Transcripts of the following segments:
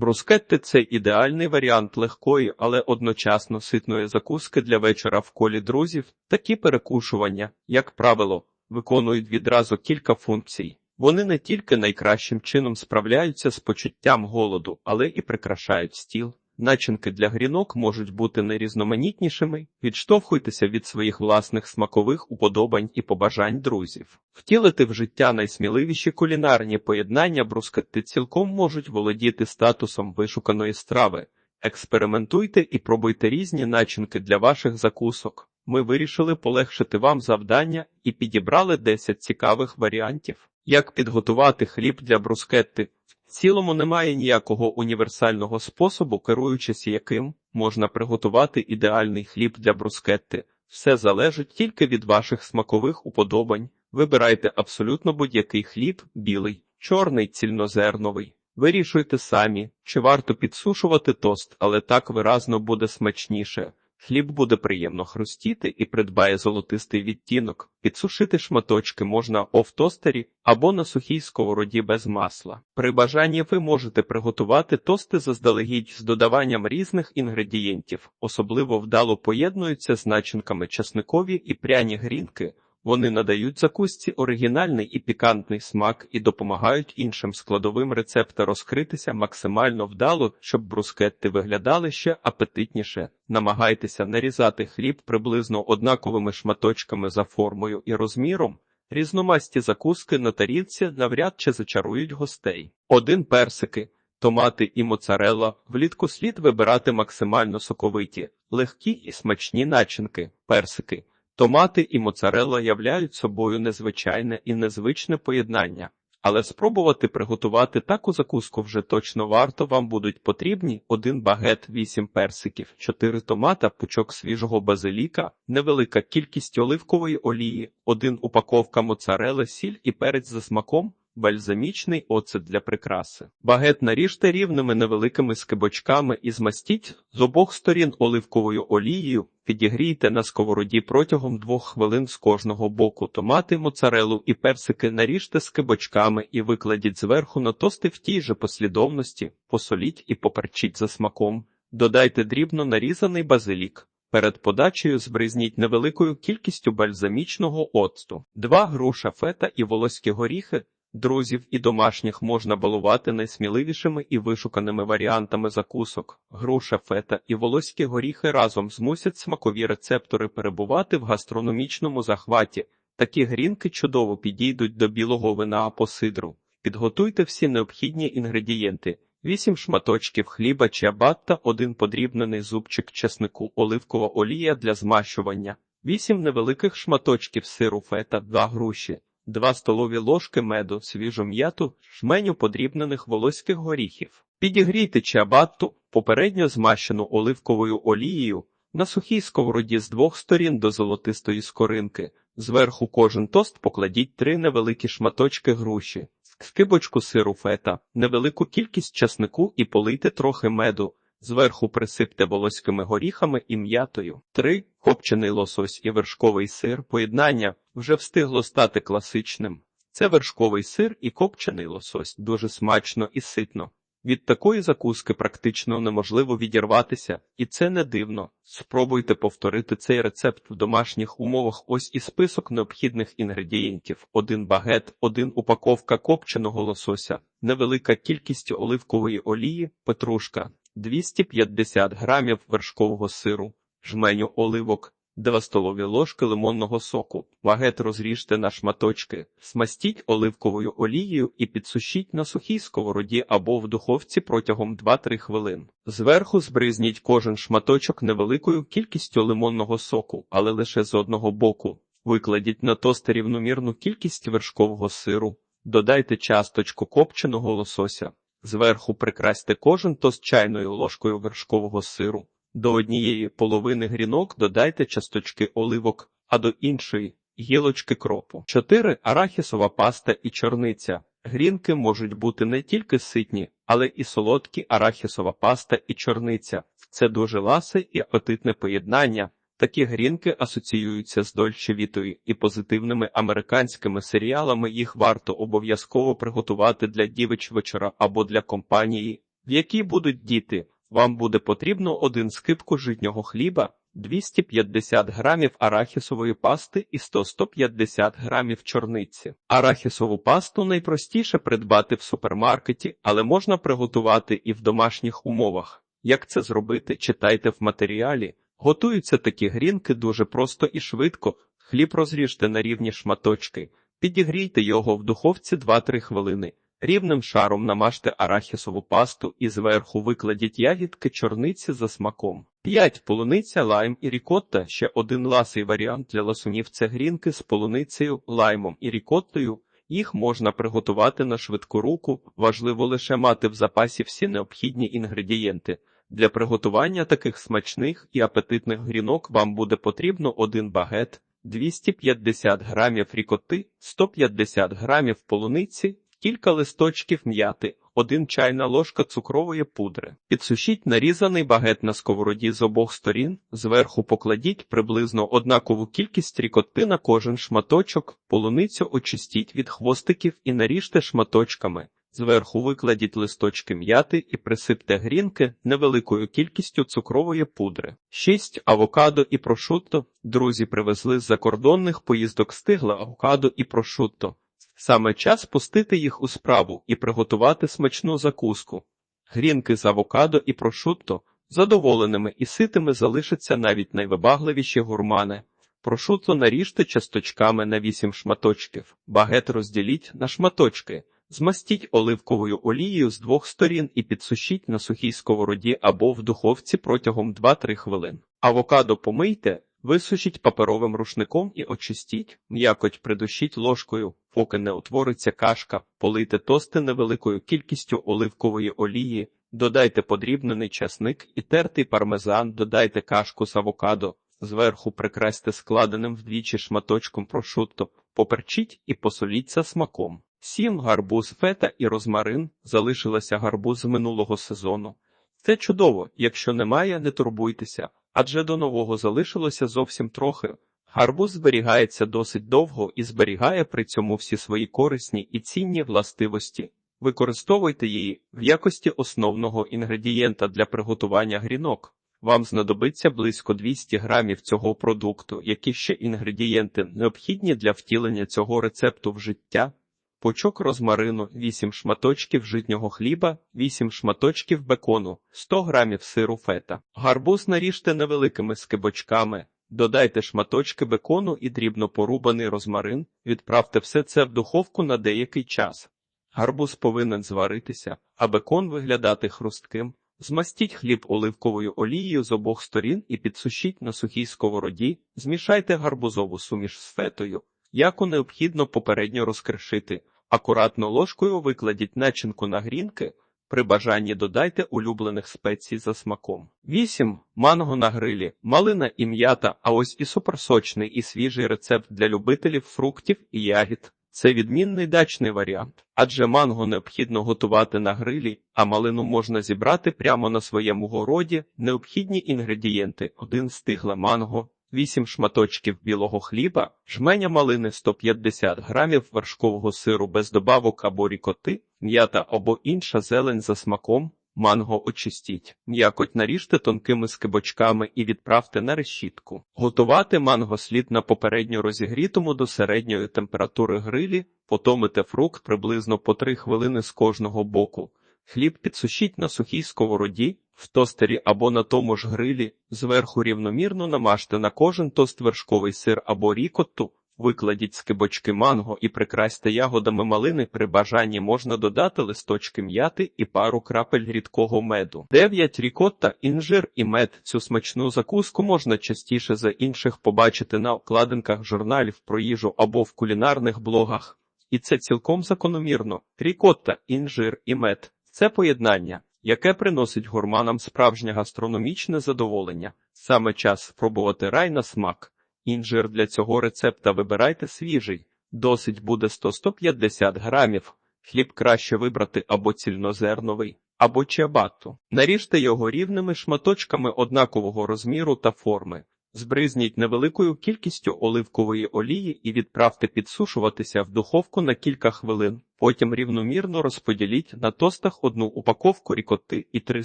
Брускетти це ідеальний варіант легкої, але одночасно ситної закуски для вечора в колі друзів. Такі перекушування, як правило, виконують відразу кілька функцій. Вони не тільки найкращим чином справляються з почуттям голоду, але і прикрашають стіл. Начинки для грінок можуть бути найрізноманітнішими. Відштовхуйтеся від своїх власних смакових уподобань і побажань друзів. Втілити в життя найсміливіші кулінарні поєднання брускетти цілком можуть володіти статусом вишуканої страви. Експериментуйте і пробуйте різні начинки для ваших закусок. Ми вирішили полегшити вам завдання і підібрали 10 цікавих варіантів. Як підготувати хліб для брускетти? Цілому немає ніякого універсального способу, керуючись яким можна приготувати ідеальний хліб для брускетти. Все залежить тільки від ваших смакових уподобань. Вибирайте абсолютно будь-який хліб, білий, чорний, цільнозерновий. Вирішуйте самі, чи варто підсушувати тост, але так виразно буде смачніше. Хліб буде приємно хрустіти і придбає золотистий відтінок. Підсушити шматочки можна офтостері або на сухій сковороді без масла. При бажанні ви можете приготувати тости заздалегідь з додаванням різних інгредієнтів, особливо вдало поєднуються з начинками часникові і пряні грінки. Вони надають закусці оригінальний і пікантний смак і допомагають іншим складовим рецепта розкритися максимально вдало, щоб брускетти виглядали ще апетитніше. Намагайтеся нарізати хліб приблизно однаковими шматочками за формою і розміром. Різномасті закуски на тарілці навряд чи зачарують гостей. Один персики. Томати і моцарелла влітку слід вибирати максимально соковиті, легкі і смачні начинки, персики. Томати і моцарелла являють собою незвичайне і незвичне поєднання, але спробувати приготувати таку закуску вже точно варто. Вам будуть потрібні один багет, вісім персиків, чотири томата, пучок свіжого базиліка, невелика кількість оливкової олії, один упаковка моцарели, сіль і перець за смаком. Бальзамічний оцет для прикраси. Багет наріжте рівними невеликими скибочками і змастіть з обох сторін оливковою олією, підігрійте на сковороді протягом двох хвилин з кожного боку томати, моцарелу і персики наріжте скибочками і викладіть зверху на тости в тій же послідовності, посоліть і поперчіть за смаком. Додайте дрібно нарізаний базилік. Перед подачею збризніть невеликою кількістю бальзамічного оцту, два груша фета і волоські горіхи. Друзів і домашніх можна балувати найсміливішими і вишуканими варіантами закусок. Груша, фета і волоські горіхи разом змусять смакові рецептори перебувати в гастрономічному захваті. Такі грінки чудово підійдуть до білого вина або сидру. Підготуйте всі необхідні інгредієнти: 8 шматочків хліба чи абатта, один подрібнений зубчик чеснику, оливкова олія для змащування, 8 невеликих шматочків сиру фета, 2 груші. 2 столові ложки меду, свіжу м'яту, жменю подрібнених волоських горіхів. Підігрійте чабатту, попередньо змащену оливковою олією, на сухій сковороді з двох сторін до золотистої скоринки. Зверху кожен тост покладіть три невеликі шматочки груші, скибочку сиру фета, невелику кількість часнику і полийте трохи меду. Зверху присипте волоськими горіхами і м'ятою. 3. Копчений лосось і вершковий сир. Поєднання вже встигло стати класичним. Це вершковий сир і копчений лосось дуже смачно і ситно. Від такої закуски практично неможливо відірватися, і це не дивно. Спробуйте повторити цей рецепт в домашніх умовах. Ось і список необхідних інгредієнтів: один багет, один упаковка копченого лосося, невелика кількість оливкової олії, петрушка. 250 грамів вершкового сиру, жменю оливок, 2 столові ложки лимонного соку. Багет розріжте на шматочки, смастіть оливковою олією і підсушіть на сухій сковороді або в духовці протягом 2-3 хвилин. Зверху збризніть кожен шматочок невеликою кількістю лимонного соку, але лише з одного боку. Викладіть на тости рівномірну кількість вершкового сиру, додайте часточку копченого лосося. Зверху прикрасьте кожен тост чайною ложкою вершкового сиру. До однієї половини грінок додайте часточки оливок, а до іншої гілочки кропу. 4. арахісова паста і чорниця. Грінки можуть бути не тільки ситні, але і солодкі арахісова паста і чорниця. Це дуже ласе і апетитне поєднання. Такі грінки асоціюються з Дольче Вітою і позитивними американськими серіалами. Їх варто обов'язково приготувати для дівич вечора або для компанії. в якій будуть діти. Вам буде потрібно один скипку житнього хліба, 250 грамів арахісової пасти і 100-150 грамів чорниці. Арахісову пасту найпростіше придбати в супермаркеті, але можна приготувати і в домашніх умовах. Як це зробити, читайте в матеріалі. Готуються такі грінки дуже просто і швидко. Хліб розріжте на рівні шматочки, підігрійте його в духовці 2-3 хвилини. Рівним шаром намажте арахісову пасту і зверху викладіть ягідки чорниці за смаком. 5. Полуниця, лайм і рікотта. Ще один ласий варіант для ласунів це грінки з полуницею, лаймом і рікоттою. Їх можна приготувати на швидку руку, важливо лише мати в запасі всі необхідні інгредієнти. Для приготування таких смачних і апетитних грінок вам буде потрібно один багет, 250 грамів рікоти, 150 грамів полуниці, кілька листочків м'яти, 1 чайна ложка цукрової пудри. Підсушіть нарізаний багет на сковороді з обох сторін, зверху покладіть приблизно однакову кількість рікоти на кожен шматочок, полуницю очистіть від хвостиків і наріжте шматочками. Зверху викладіть листочки м'яти і присипте грінки невеликою кількістю цукрової пудри. 6. Авокадо і прошутто. Друзі привезли з закордонних поїздок стигла авокадо і прошутто. Саме час пустити їх у справу і приготувати смачну закуску. Грінки з авокадо і прошутто задоволеними і ситими залишаться навіть найвибагливіші гурмани. Прошутто наріжте часточками на 8 шматочків, багет розділіть на шматочки. Змастіть оливковою олією з двох сторін і підсушіть на сухій сковороді або в духовці протягом 2-3 хвилин. Авокадо помийте, висушіть паперовим рушником і очистіть, м'якоть придушіть ложкою, поки не утвориться кашка, полийте тости невеликою кількістю оливкової олії, додайте подрібнений часник і тертий пармезан, додайте кашку з авокадо, зверху прикрасьте складеним вдвічі шматочком прошутто, поперчіть і посоліть за смаком. Сім гарбуз, фета і розмарин залишилася гарбуз минулого сезону. Це чудово, якщо немає, не турбуйтеся, адже до нового залишилося зовсім трохи. Гарбуз зберігається досить довго і зберігає при цьому всі свої корисні і цінні властивості. Використовуйте її в якості основного інгредієнта для приготування грінок. Вам знадобиться близько 200 грамів цього продукту, які ще інгредієнти необхідні для втілення цього рецепту в життя пучок розмарину, 8 шматочків житнього хліба, 8 шматочків бекону, 100 грамів сиру фета. Гарбуз наріжте невеликими скибочками, додайте шматочки бекону і дрібно порубаний розмарин, відправте все це в духовку на деякий час. Гарбуз повинен зваритися, а бекон виглядати хрустким. Змастіть хліб оливковою олією з обох сторін і підсушіть на сухій сковороді, змішайте гарбузову суміш з фетою. Яку необхідно попередньо розкришити. Акуратно ложкою викладіть начинку на грінки. При бажанні додайте улюблених спецій за смаком. 8. Манго на грилі, малина і м'ята, а ось і суперсочний і свіжий рецепт для любителів фруктів і ягід. Це відмінний дачний варіант, адже манго необхідно готувати на грилі, а малину можна зібрати прямо на своєму городі. Необхідні інгредієнти: один стигле манго, 8 шматочків білого хліба, жменя малини 150 грамів вершкового сиру без добавок або рікоти, м'ята або інша зелень за смаком, манго очистіть, м'якоть наріжте тонкими скибочками і відправте на решітку. Готувати манго слід на попередньо розігрітому до середньої температури грилі, потомите фрукт приблизно по 3 хвилини з кожного боку. Хліб підсушіть на сухій сковороді, в тостері або на тому ж грилі, зверху рівномірно намажте на кожен тост вершковий сир або рікотту, викладіть скибочки манго і прикрасьте ягодами малини. При бажанні можна додати листочки м'яти і пару крапель рідкого меду. 9. Рікотта, інжир і мед. Цю смачну закуску можна частіше за інших побачити на обкладинках журналів про їжу або в кулінарних блогах. І це цілком закономірно. Рікотта, інжир і мед. Це поєднання, яке приносить гурманам справжнє гастрономічне задоволення. Саме час спробувати рай на смак. Інжир для цього рецепта вибирайте свіжий, досить буде 100-150 грамів. Хліб краще вибрати або цільнозерновий, або чабату. Наріжте його рівними шматочками однакового розміру та форми. Збризніть невеликою кількістю оливкової олії і відправте підсушуватися в духовку на кілька хвилин. Потім рівномірно розподіліть на тостах одну упаковку рікоти і 3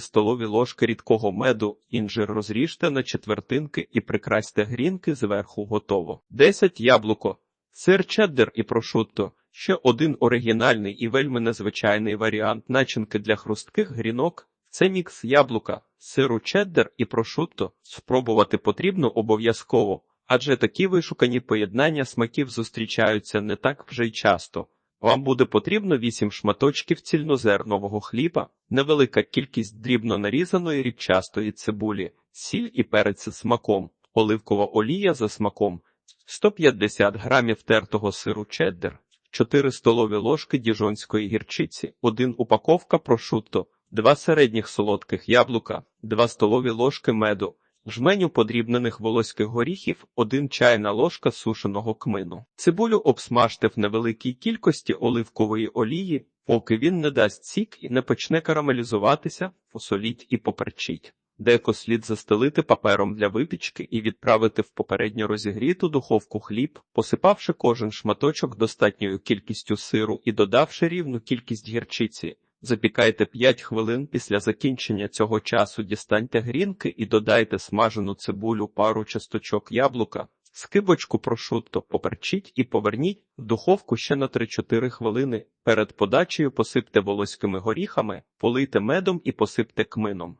столові ложки рідкого меду. Інжир розріжте на четвертинки і прикрасьте грінки зверху готово. 10 яблуко, сир чеддер і прошутто. Ще один оригінальний і вельми незвичайний варіант начинки для хрустких грінок. Це мікс яблука, сиру чеддер і прошутто. Спробувати потрібно обов'язково, адже такі вишукані поєднання смаків зустрічаються не так вже й часто. Вам буде потрібно 8 шматочків цільнозернового хліба, невелика кількість дрібно нарізаної рідчастої цибулі, сіль і перець смаком, оливкова олія за смаком, 150 грамів тертого сиру чеддер, 4 столові ложки діжонської гірчиці, 1 упаковка прошутто, 2 середніх солодких яблука, 2 столові ложки меду, жменю подрібнених волоських горіхів, 1 чайна ложка сушеного кмину. Цибулю обсмажте в невеликій кількості оливкової олії, поки він не дасть сік і не почне карамелізуватися, посоліть і поперчіть. Деко слід застелити папером для випічки і відправити в попередньо розігріту духовку хліб, посипавши кожен шматочок достатньою кількістю сиру і додавши рівну кількість гірчиці. Запікайте 5 хвилин після закінчення цього часу дістаньте грінки і додайте смажену цибулю, пару часточок яблука, скибочку прошутто, поперчіть і поверніть в духовку ще на 3-4 хвилини. Перед подачею посипте волоськими горіхами, полийте медом і посипте кмином.